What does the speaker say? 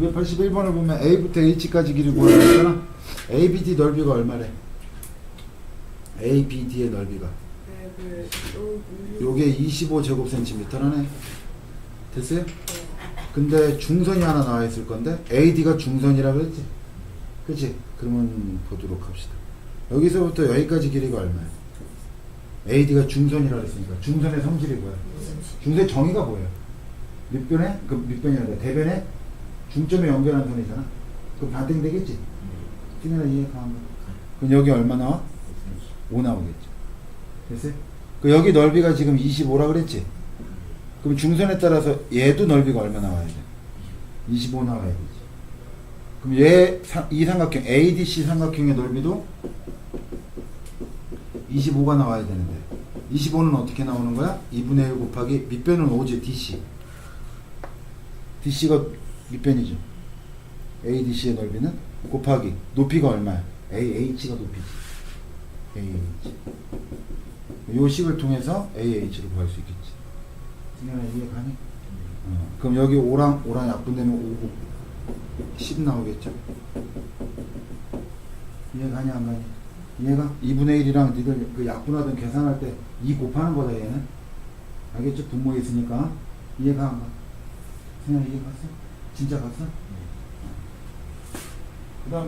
981번을 보면 A부터 H까지 길이 구하잖아. ABD 넓이가 얼마래? ABD의 넓이가. 요게 25 제곱센티미터라네. 됐어요? 근데 중선이 하나 나와 있을 건데 AD가 중선이라 그랬지? 그치? 그러면 보도록 합시다. 여기서부터 여기까지 길이가 얼마야? AD가 중선이라 그랬으니까 중선의 성질이 뭐야? 중선의 정의가 뭐예요? 밑변에? 그 밑변이 아니라 대변에 중점에 연결한 선이잖아. 그럼 반땡 되겠지? 승현아 이해 가면 그럼 여기 얼마 나와? 5 나오겠죠. 됐어요? 그 여기 넓이가 지금 25라 그랬지? 그럼 중선에 따라서 얘도 넓이가 얼마 나와야 돼? 25 나와야 되지. 그럼 얘, 사- 이 삼각형, ADC 삼각형의 넓이도 25가 나와야 되는데 25는 어떻게 나오는 거야? 2분의 1 곱하기 밑변은 5지, DC. DC가 밑변이죠. ADC의 넓이는 곱하기 높이가 얼마야? AH가 높이지. AH. 요 식을 통해서 AH를 구할 수 있겠지. 승현아 이해 가니? 어, 그럼 여기 5랑 5랑 약분되면 5, 10 나오겠죠? 이해 가냐 안 가냐? 이해가? 2분의 1이랑 니들 그 약분하든 계산할 때 2 곱하는 거다 얘는. 알겠죠? 분모에 있으니까. 이해가 안 가? 승현아 이해 갔어? 진짜 갔어?